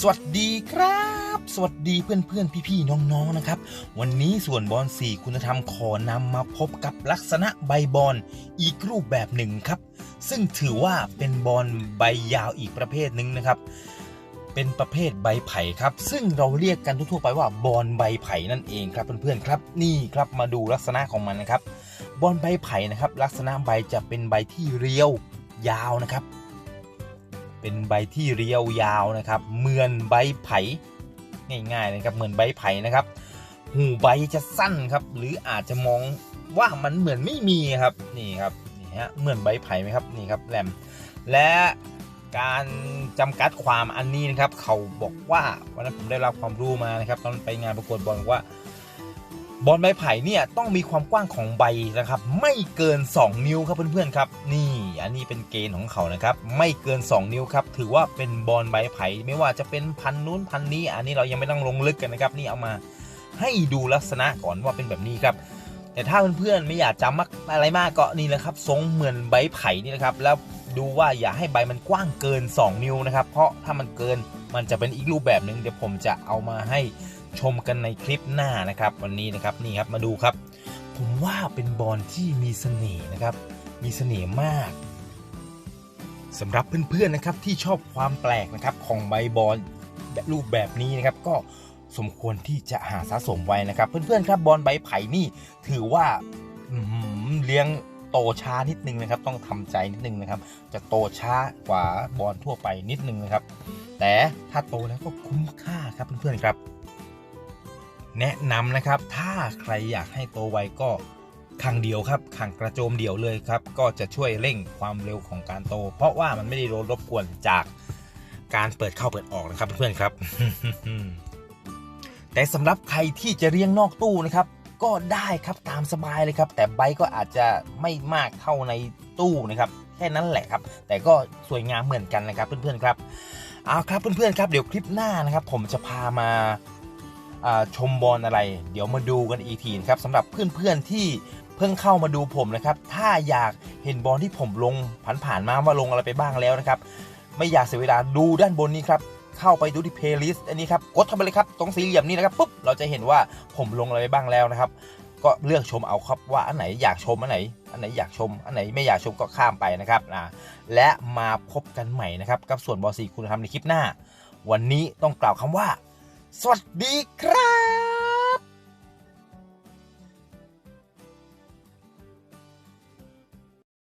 สวัสดีครับ สวัสดีเพื่อนเพื่อนพี่พี่ๆน้องๆนะครับ วันนี้ส่วนบอลสี่คุณธรรมขอนำมาพบกับลักษณะใบบอลอีกรูปแบบหนึ่งครับ ซึ่งถือว่าเป็นบอลใบยาวอีกประเภทหนึ่งนะครับ เป็นประเภทใบไผ่ครับ ซึ่งเราเรียกกันทั่วไปว่าบอลใบไผ่นั่นเองครับเพื่อนๆครับ นี่ครับมาดูลักษณะของมันนะครับ บอลใบไผ่นะครับ ลักษณะใบจะเป็นใบที่เรียวยาวนะครับ เป็นใบที่เรียวยาวนะครับ เหมือนใบไผ่ง่ายๆเลยครับเหมือนใบไผ่นะครับ หูใบจะสั้นครับ หรืออาจจะมองว่ามันเหมือนไม่มีครับนี่ครับนี่ฮะเหมือนใบไผ่ไหมครับนี่ครับแหลมและการจำกัดความอันนี้นะครับ เขาบอกว่าวันนั้นผมได้รับความรู้มานะครับ ตอนไปงานประกวดบอลบอกว่า บอลใบไผ่เนี่ยต้องมีความกว้างของใบนะครับ ไม่เกิน 2 นิ้วครับเพื่อนๆครับ นี่อันนี้เป็นเกณฑ์ของเขานะครับ ไม่เกิน 2 นิ้วครับ ถือว่าเป็นบอลใบไผ่ไม่ว่าจะเป็นพันนู้นพันนี้ อันนี้เรายังไม่ต้องลงลึกกันนะครับ นี่เอามาให้ดูลักษณะก่อนว่าเป็นแบบนี้ครับ แต่ถ้าเพื่อนๆไม่อยากจำมากอะไรมากก็นี่แหละครับทรงเหมือนใบไผ่นี่นะครับ แล้วดูว่าอย่าให้ใบมันกว้างเกิน 2 นิ้วนะครับ เพราะถ้ามันเกินมันจะเป็นอีกรูปแบบหนึ่งเดี๋ยวผมจะเอามาให้ ชมกันในคลิปหน้านะครับ วันนี้นะครับนี่ครับมาดูครับ ผมว่าเป็นบอลที่มีเสน่ห์นะครับ มีเสน่ห์มากสำหรับเพื่อนๆนะครับที่ชอบความแปลกนะครับของใบบอลแบบรูปแบบนี้นะครับ ก็สมควรที่จะหาสะสมไว้นะครับ เพื่อนๆครับบอลใบไผ่นี่ถือว่าเลี้ยงโตช้านิดนึงนะครับ ต้องทำใจนิดนึงนะครับ จะโตช้ากว่าบอลทั่วไปนิดนึงนะครับ แต่ถ้าโตแล้วก็คุ้มค่าครับเพื่อนๆครับ แนะนำนะครับ ถ้าใครอยากให้โตไวก็ขังเดียวครับขังกระโจมเดียวเลยครับ ก็จะช่วยเร่งความเร็วของการโต เพราะว่ามันไม่ได้โดนรบกวนจากการเปิดเข้าเปิดออกนะครับเพื่อนๆครับ แต่สำหรับใครที่จะเลี้ยงนอกตู้นะครับ ก็ได้ครับตามสบายเลยครับ แต่ใบก็อาจจะไม่มากเท่าในตู้นะครับแค่นั้นแหละครับ แต่ก็สวยงามเหมือนกันนะครับเพื่อนๆครับเอาครับเพื่อนๆครับเดี๋ยวคลิปหน้านะครับ ผมจะพามา ชมบอลอะไร เดี๋ยวมาดูกันอีกทีนะครับสำหรับเพื่อนๆที่เพิ่งเข้ามาดูผมนะครับ ถ้าอยากเห็นบอลที่ผมลงผ่านๆมาว่าลงอะไรไปบ้างแล้วนะครับ ไม่อยากเสียเวลาดูด้านบนนี้ครับเข้าไปดูที่เพลย์ลิสต์อันนี้ครับกดเข้าไปเลยครับตรงสี่เหลี่ยมนี้นะครับปุ๊บเราจะเห็นว่าผมลงอะไรไปบ้างแล้วนะครับ ก็เลือกชมเอาครับว่าอันไหนอยากชมอันไหน อันไหนอยากชม อันไหนไม่อยากชมก็ข้ามไปนะครับอ่าและมาพบกันใหม่นะครับกับส่วนบอลสีคุณธรรมในคลิปหน้า วันนี้ต้องกล่าวคำว่า สวัสดีครับ